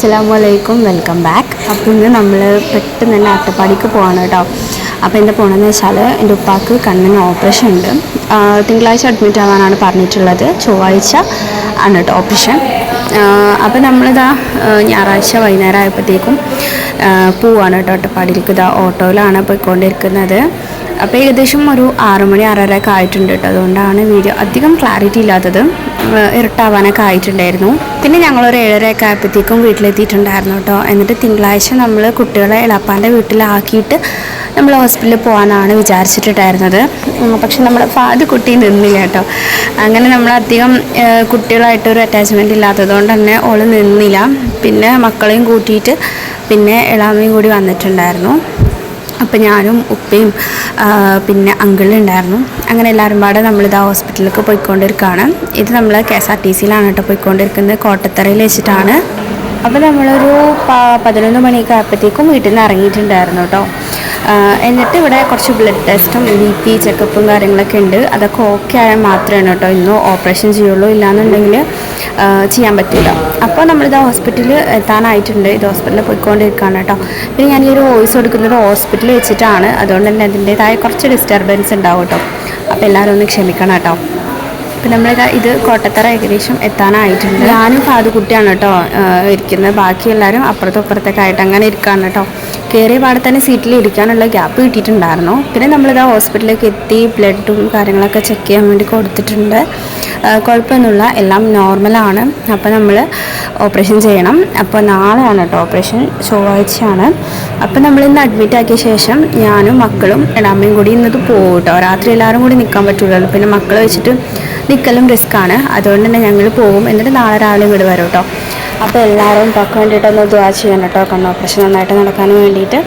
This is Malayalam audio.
അസ്സലാമു അലൈക്കും വെൽക്കം ബാക്ക്. അപ്പോൾ ഇന്ന് നമ്മൾ പെട്ടെന്ന് തന്നെ അട്ടപ്പാടിക്ക് പോവാണ് കേട്ടോ അപ്പോൾ എന്താ പോകണമെന്ന് വെച്ചാൽ എന്റെ ഉപ്പാക്ക് കണ്ണിന് ഓപ്പറേഷൻ ഉണ്ട്. തിങ്കളാഴ്ച അഡ്മിറ്റ് ആവാനാണ് പറഞ്ഞിട്ടുള്ളത്. ചൊവ്വാഴ്ച ആണ് കേട്ടോ ഓപ്പറേഷൻ അപ്പോൾ നമ്മളിതാ ഞായറാഴ്ച വൈകുന്നേരം ആയപ്പോഴത്തേക്കും പോവാണ് കേട്ടോ അട്ടപ്പാടിയിലേക്ക് ഇതാ ഓട്ടോയിലാണ് പോയിക്കൊണ്ടിരിക്കുന്നത്. അപ്പോൾ ഏകദേശം ഒരു ആറുമണി ആറര ഒക്കെ ആയിട്ടുണ്ട് കേട്ടോ. അതുകൊണ്ടാണ് വീഡിയോ അധികം ക്ലാരിറ്റി ഇല്ലാത്തത്. ഇരുട്ടാവാനൊക്കെ ആയിട്ടുണ്ടായിരുന്നു. പിന്നെ ഞങ്ങളൊരു ഏഴരയൊക്കെ ആയപ്പോഴത്തേക്കും വീട്ടിലെത്തിയിട്ടുണ്ടായിരുന്നു കേട്ടോ. എന്നിട്ട് തിങ്കളാഴ്ച നമ്മൾ കുട്ടികളെ ഇളപ്പാന്റെ വീട്ടിലാക്കിയിട്ട് നമ്മൾ ഹോസ്പിറ്റലിൽ പോകാനാണ് വിചാരിച്ചിട്ടുണ്ടായിരുന്നത്. പക്ഷെ നമ്മൾ ഫാദ് കുട്ടി നിന്നില്ല കേട്ടോ. അങ്ങനെ നമ്മൾ അധികം കുട്ടികളായിട്ട് കുട്ടികളായിട്ടൊരു അറ്റാച്ച്മെന്റ് ഇല്ലാത്തതുകൊണ്ട് തന്നെ ഓൾ നിന്നില്ല. പിന്നെ മക്കളെയും കൂട്ടിയിട്ട് പിന്നെ ഇളാമയും കൂടി വന്നിട്ടുണ്ടായിരുന്നു. അപ്പോൾ ഞാനും ഉപ്പയും പിന്നെ അങ്കിളുണ്ടായിരുന്നു അങ്ങനെ എല്ലാവരും പാടെ നമ്മളിത് ആ ഹോസ്പിറ്റലിലേക്ക് പോയിക്കൊണ്ടിരിക്കുകയാണ് ഇത് നമ്മൾ കെ എസ് ആർ ടി സിയിലാണ് കേട്ടോ പോയിക്കൊണ്ടിരിക്കുന്നത്. കോട്ടത്തറയിൽ വെച്ചിട്ടാണ്. അപ്പോൾ നമ്മളൊരു പതിനൊന്ന് മണിയൊക്കെ ആയപ്പോഴത്തേക്കും വീട്ടിൽ നിന്ന് ഇറങ്ങിയിട്ടുണ്ടായിരുന്നു കേട്ടോ. എന്നിട്ട് ഇവിടെ കുറച്ച് ബ്ലഡ് ടെസ്റ്റും ബി പി ചെക്കപ്പും കാര്യങ്ങളൊക്കെ ഉണ്ട്. അതൊക്കെ ഓക്കെ ആയാൽ മാത്രമേ കേട്ടോ ഇന്ന് ഓപ്പറേഷൻ ചെയ്യുള്ളൂ. ഇല്ലാന്നുണ്ടെങ്കിൽ ചെയ്യാൻ പറ്റില്ല അപ്പോൾ നമ്മളിത് ഹോസ്പിറ്റലിൽ എത്താനായിട്ടുണ്ട്. ഇത് ഹോസ്പിറ്റലിൽ പോയിക്കൊണ്ടിരിക്കുകയാണ് കേട്ടോ. പിന്നെ ഞാൻ ഈ ഒരു വോയിസ് കൊടുക്കുന്നത് ഹോസ്പിറ്റലിൽ വെച്ചിട്ടാണ്. അതുകൊണ്ട് തന്നെ അതിന്റേതായ കുറച്ച് ഡിസ്റ്റർബൻസ് ഉണ്ടാവും കേട്ടോ. അപ്പോൾ എല്ലാവരും ഒന്ന് ക്ഷമിക്കണം കേട്ടോ. അപ്പം നമ്മൾ ഇത് കോട്ടത്തറ ഏകദേശം എത്താനായിട്ടുണ്ട്. ഞാനും പാതുകുട്ടിയാണ് കേട്ടോ ഇരിക്കുന്നത്. ബാക്കി എല്ലാവരും അപ്പുറത്തും അപ്പുറത്തൊക്കെ ആയിട്ട് അങ്ങനെ ഇരിക്കുകയാണ് കേട്ടോ. കയറിയ പാടെ തന്നെ സീറ്റിൽ ഇരിക്കാനുള്ള ഗ്യാപ്പ് കിട്ടിയിട്ടുണ്ടായിരുന്നു. പിന്നെ നമ്മളിതാ ഹോസ്പിറ്റലിലേക്ക് എത്തി ബ്ലഡും കാര്യങ്ങളൊക്കെ ചെക്ക് ചെയ്യാൻ വേണ്ടി കൊടുത്തിട്ടുണ്ട്. കുഴപ്പമൊന്നുമില്ല. എല്ലാം നോർമലാണ് അപ്പോൾ നമ്മൾ ഓപ്പറേഷൻ ചെയ്യണം. അപ്പോൾ നാളെയാണ് കേട്ടോ ഓപ്പറേഷൻ ചൊവ്വാഴ്ചയാണ്. അപ്പോൾ നമ്മൾ ഇന്ന് അഡ്മിറ്റ് ആക്കിയ ശേഷം ഞാനും മക്കളും എടാമ്മയും കൂടി ഇന്നത് പോകും കേട്ടോ രാത്രി എല്ലാവരും കൂടി നിൽക്കാൻ പറ്റുള്ളൂ. പിന്നെ മക്കളെ വെച്ചിട്ട് നിൽക്കലും റിസ്ക്കാണ് അതുകൊണ്ട് തന്നെ ഞങ്ങൾ പോകും എന്നിട്ട് നാളെ രാവിലെ ഇങ്ങോട്ട് വരും കേട്ടോ അപ്പോൾ എല്ലാവരും തൊക്കെ വേണ്ടിയിട്ടൊന്ന് ദ്വാ ചെയ്യണം കേട്ടോ. കണ്ണോ ഓപ്പറേഷൻ നന്നായിട്ട് നടക്കാൻ വേണ്ടിയിട്ട്.